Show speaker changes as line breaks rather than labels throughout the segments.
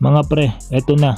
Mga pre, eto na.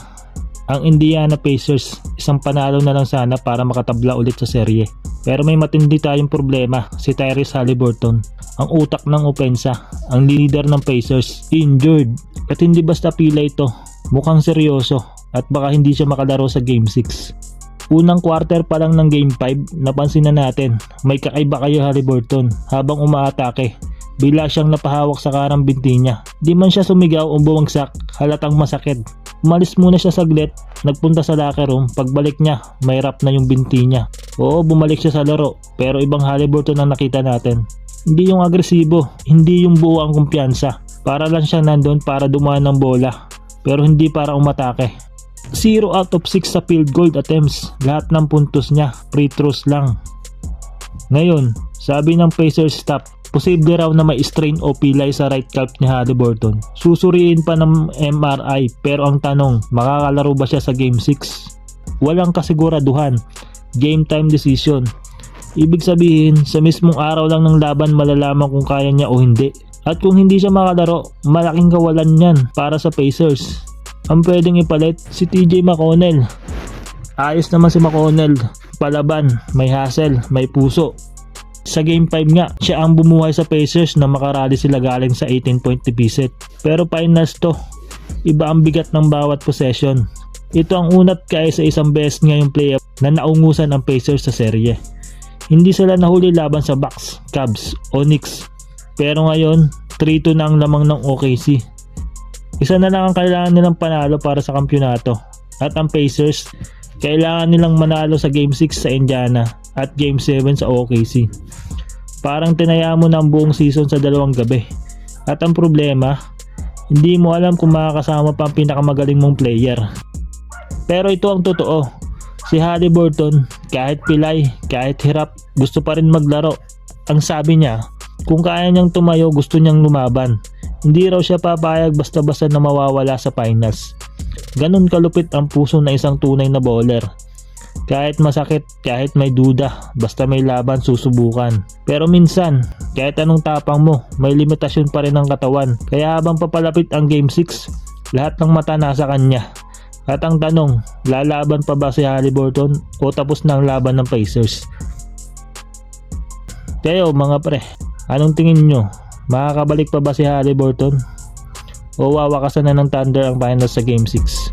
Ang Indiana Pacers, isang panalo na lang sana para makatabla ulit sa serye. Pero may matindi tayong problema, si Tyrese Halliburton. Ang utak ng opensa, ang leader ng Pacers, injured. At hindi basta pila ito, mukhang seryoso at baka hindi siya makalaro sa Game 6. Unang quarter pa lang ng Game 5, napansin na natin, may kakaiba kayo Halliburton habang umaatake. Bila siyang napahawak sa karang binti niya. Di man siya sumigaw o bumagsak, halatang masakit. Umalis muna siya saglit, nagpunta sa locker room, pagbalik niya, may rap na yung binti niya. Oo, bumalik siya sa laro, pero ibang Halliburton ang nakita natin. Hindi yung agresibo, hindi yung buo ang kumpiyansa. Para lang siya nandun para dumaan ng bola, pero hindi para umatake. 0 out of 6 sa field goal attempts, lahat ng puntos niya, free throws lang. Ngayon, sabi ng Pacers staff, posible raw na may strain o pilay sa right calf ni Halliburton. Susuriin pa ng MRI pero ang tanong, makakalaro ba siya sa Game 6? Walang kasiguraduhan. Game time decision. Ibig sabihin, sa mismong araw lang ng laban malalaman kung kaya niya o hindi. At kung hindi siya makalaro, malaking kawalan yan para sa Pacers. Ang pwedeng ipalit, si TJ McConnell. Ayos naman si McConnell. Palaban, may hustle, may puso. Sa Game 5 nga, siya ang bumuhay sa Pacers na makarali sila galing sa 18 point deficit. Pero finals to, iba ang bigat ng bawat possession. Ito ang unat kaya sa isang best ngayong playoff na naungusan ang Pacers sa serye. Hindi sila nahuli laban sa Bucks, Cavs o Knicks. Pero ngayon, 3-2 na ang lamang ng OKC. Isa na lang ang kailangan nilang panalo para sa kampyonato. At ang Pacers, kailangan nilang manalo sa Game 6 sa Indiana at Game 7 sa OKC. Parang tinaya mo ang buong season sa dalawang gabi. At ang problema, hindi mo alam kung makakasama pa ang pinakamagaling mong player. Pero ito ang totoo. Si Halliburton, kahit pilay, kahit hirap, gusto pa rin maglaro. Ang sabi niya, kung kaya niyang tumayo, gusto niyang lumaban. Hindi raw siya papayag basta-basta na mawawala sa finals. Ganon kalupit ang puso na isang tunay na bowler. Kahit masakit, kahit may duda, basta may laban susubukan. Pero minsan, kahit anong tapang mo, may limitasyon pa rin ang katawan. Kaya habang papalapit ang Game 6, lahat ng mata nasa kanya. At ang tanong, lalaban pa ba si Halliburton o tapos na ang laban ng Pacers? Kayo mga pre, anong tingin nyo? Makakabalik pa ba si Halliburton? O wawakasan na ng Thunder ang finals sa Game 6?